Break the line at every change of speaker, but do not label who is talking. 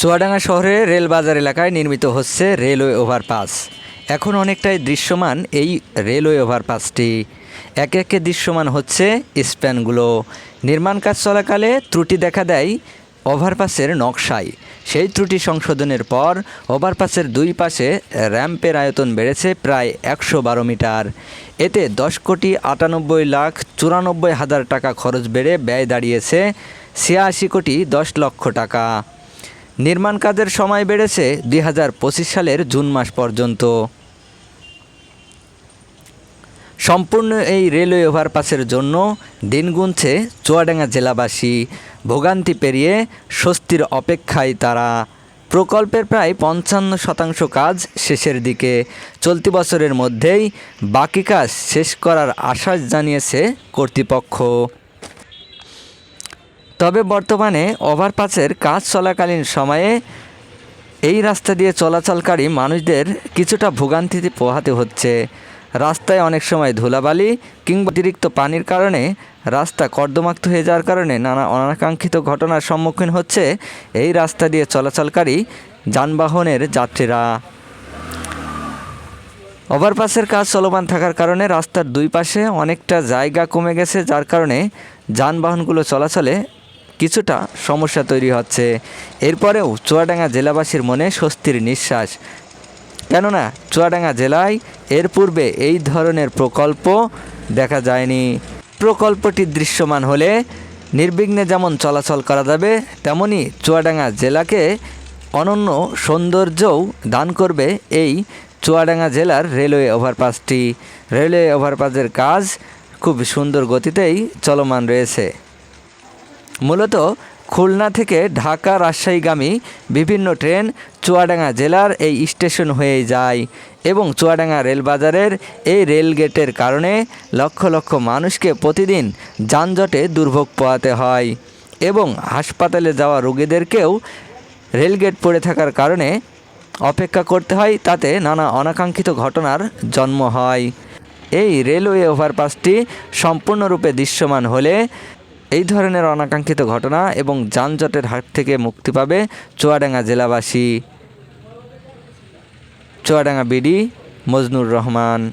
চুয়াডাঙ্গা শহরে রেলবাজার এলাকায় নির্মিত হচ্ছে রেলওয়ে ওভারপাস। এখন অনেকটাই দৃশ্যমান এই রেলওয়ে ওভারপাসটি। একে একে দৃশ্যমান হচ্ছে স্প্যানগুলো। নির্মাণ কাজ চলাকালে ত্রুটি দেখা দেয় ওভারপাসের নকশায়। সেই ত্রুটি সংশোধনের পর ওভারপাসের দুই পাশে র্যাম্পের আয়তন বেড়েছে প্রায় একশো বারো মিটার। এতে দশ কোটি আটানব্বই লাখ চুরানব্বই হাজার টাকা খরচ বেড়ে ব্যয় দাঁড়িয়েছে ছিয়াশি কোটি দশ লক্ষ টাকা। নির্মাণ কাজের সময় বেড়েছে দুই হাজার পঁচিশ সালের জুন মাস পর্যন্ত। সম্পূর্ণ এই রেলওয়ে ওভারপাসের জন্য দিন গুনছে চুয়াডাঙ্গা জেলাবাসী। ভোগান্তি পেরিয়ে স্বস্তির অপেক্ষায় তারা। প্রকল্পের প্রায় পঞ্চান্ন শতাংশ কাজ শেষের দিকে। চলতি বছরের মধ্যেই বাকি কাজ শেষ করার আশ্বাস জানিয়েছে কর্তৃপক্ষ। তবে বর্তমানে ওভারপাসের কাজ চলাকালীন সময়ে এই রাস্তা দিয়ে চলাচলকারী মানুষদের কিছুটা ভোগান্তিতে পোহাতে হচ্ছে। রাস্তায় অনেক সময় ধুলাবালি কিংবা অতিরিক্ত পানির কারণে রাস্তা কর্দমাক্ত হয়ে যাওয়ার কারণে নানা অনাকাঙ্ক্ষিত ঘটনার সম্মুখীন হচ্ছে এই রাস্তা দিয়ে চলাচলকারী যানবাহনের যাত্রীরা। ওভারপাসের কাজ চলমান থাকার কারণে রাস্তার দুই পাশে অনেকটা জায়গা কমে গেছে, যার কারণে যানবাহনগুলো চলাচলে কিছুটা সমস্যা তৈরি হচ্ছে। এরপরেও চুয়াডাঙ্গা জেলাবাসীর মনে স্বস্তির নিঃশ্বাস। কেননা চুয়াডাঙ্গা জেলায় এর পূর্বে এই ধরনের প্রকল্প দেখা যায়নি। প্রকল্পটি দৃশ্যমান হলে নির্বিঘ্নে যেমন চলাচল করা যাবে, তেমনি চুয়াডাঙ্গা জেলাকে অনন্য সৌন্দর্যও দান করবে এই চুয়াডাঙ্গা জেলার রেলওয়ে ওভারপাসটি। রেলওয়ে ওভারপাসের কাজ খুব সুন্দর গতিতেই চলমান রয়েছে। মূলত খুলনা থেকে ঢাকা রাজশাহীগামী বিভিন্ন ট্রেন চুয়াডাঙ্গা জেলার এই স্টেশন হয়ে যায় এবং চুয়াডাঙ্গা রেলবাজারের এই রেলগেটের কারণে লক্ষ লক্ষ মানুষকে প্রতিদিন যানজটে দুর্ভোগ পোহাতে হয় এবং হাসপাতালে যাওয়া রোগীদেরকেও রেলগেট পড়ে থাকার কারণে অপেক্ষা করতে হয় তাতে নানা অনাকাঙ্ক্ষিত ঘটনার জন্ম হয়। এই রেলওয়ে ওভারপাসটি সম্পূর্ণরূপে দৃশ্যমান হলে এই ধরনের অনাকাঙ্ক্ষিত ঘটনা এবং যানজটের হাত থেকে মুক্তি পাবে চুয়াডাঙ্গা জেলাবাসী। চুয়াডাঙ্গা বিডি, মজনুর রহমান।